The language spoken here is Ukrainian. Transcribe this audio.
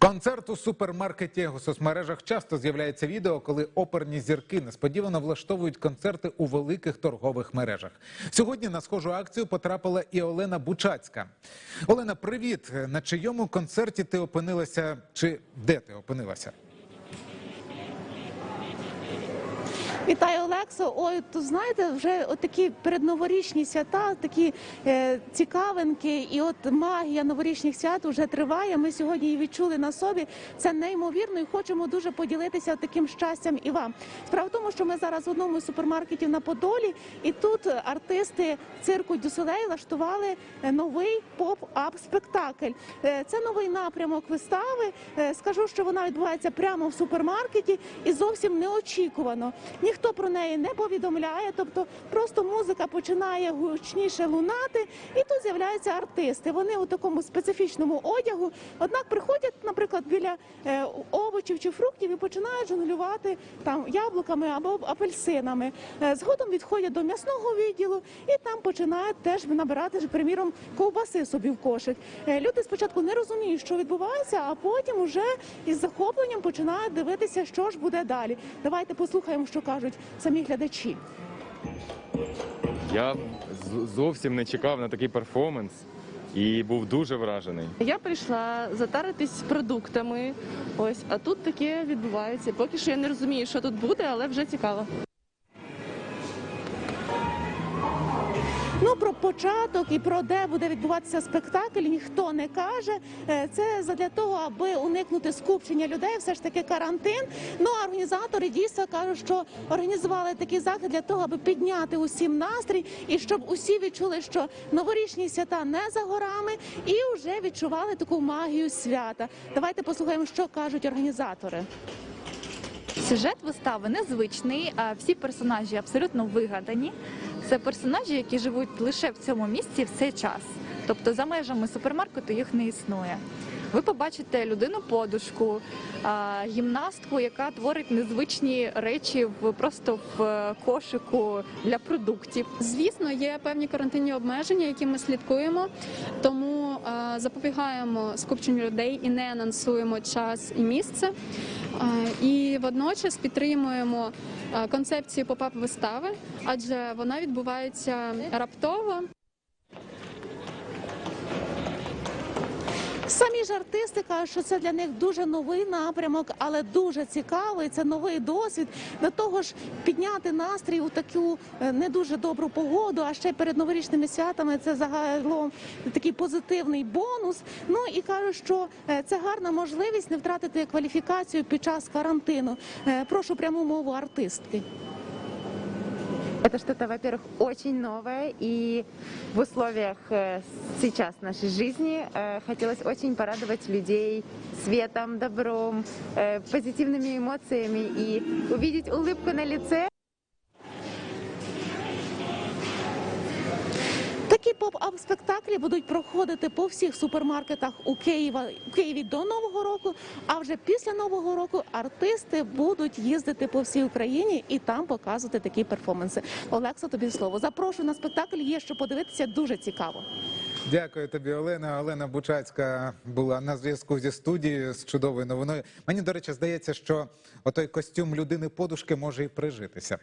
Концерт у супермаркеті у соцмережах часто з'являється відео, коли оперні зірки несподівано влаштовують концерти у великих торгових мережах. Сьогодні на схожу акцію потрапила і Олена Бучацька. Олена, привіт! На чийому концерті ти опинилася? Чи де ти опинилася? Вітаю, Олексо. Ой, то знаєте, вже такі передноворічні свята, такі е, цікавинки, і от магія новорічних свят вже триває. Ми сьогодні її відчули на собі. Це неймовірно, і хочемо дуже поділитися таким щастям і вам. Справа в тому, що ми зараз в одному з супермаркетів на Подолі, і тут артисти цирку Дюсолей влаштували е, новий поп-ап спектакль. Е, Це новий напрямок вистави. Е, Скажу, що вона відбувається прямо в супермаркеті і зовсім неочікувано. Ніхто про неї не повідомляє, тобто просто музика починає гучніше лунати, і тут з'являються артисти. Вони у такому специфічному одягу, однак приходять, наприклад, біля е, овочів чи фруктів і починають жонглювати там яблуками або апельсинами. Е, Згодом відходять до м'ясного відділу і там починають теж набирати, приміром, ковбаси собі в кошик. Е, Люди спочатку не розуміють, що відбувається, а потім уже із захопленням починають дивитися, що ж буде далі. Давайте послухаємо, що кажуть самі глядачі. Я зовсім не чекав на такий перформанс і був дуже вражений. Я прийшла затаритись продуктами. Ось, а тут таке відбувається. Поки що я не розумію, що тут буде, але вже цікаво. Ну про початок і про де буде відбуватися спектакль ніхто не каже. Е, Це задля того, аби уникнути скупчення людей. Все ж таки карантин. Ну а організатори дійсно кажуть, що організували такий захід для того, аби підняти усім настрій і щоб усі відчули, що новорічні свята не за горами, і вже відчували таку магію свята. Давайте послухаємо, що кажуть організатори. Сюжет вистави незвичний, всі персонажі абсолютно вигадані. Це персонажі, які живуть лише в цьому місці в цей час. Тобто за межами супермаркету їх не існує. Ви побачите людину подушку, гімнастку, яка творить незвичні речі в просто в е, кошику для продуктів. Звісно, є певні карантинні обмеження, які ми слідкуємо, тому запобігаємо скупченню людей і не анонсуємо час і місце. Е, і водночас підтримуємо е, концепцію поп-ап вистави, адже вона відбувається раптово. Самі ж артисти кажуть, що це для них дуже новий напрямок, але дуже цікавий. Це новий досвід. До того ж, підняти настрій у таку е, не дуже добру погоду, а ще перед новорічними святами це загалом такий позитивний бонус. Ну і кажуть, що е, це гарна можливість не втратити кваліфікацію під час карантину. Е, Прошу пряму мову артистки. Это что-то, во-первых, очень новое, и в условиях э, сейчас нашей жизни э, хотелось очень порадовать людей светом, добром, э, позитивными эмоциями и увидеть улыбку на лице. Такі поп-ап спектаклі будуть проходити по всіх супермаркетах у Києва у Києві до нового року. А вже після нового року артисти будуть їздити по всій Україні і там показувати такі перформанси. Олекса, тобі слово. Запрошую на спектакль. Є що подивитися. Дуже цікаво. Дякую тобі, Олена. Олена Бучацька була на зв'язку зі студією з чудовою новиною. Мені, до речі, здається, що отой костюм людини подушки може і прижитися.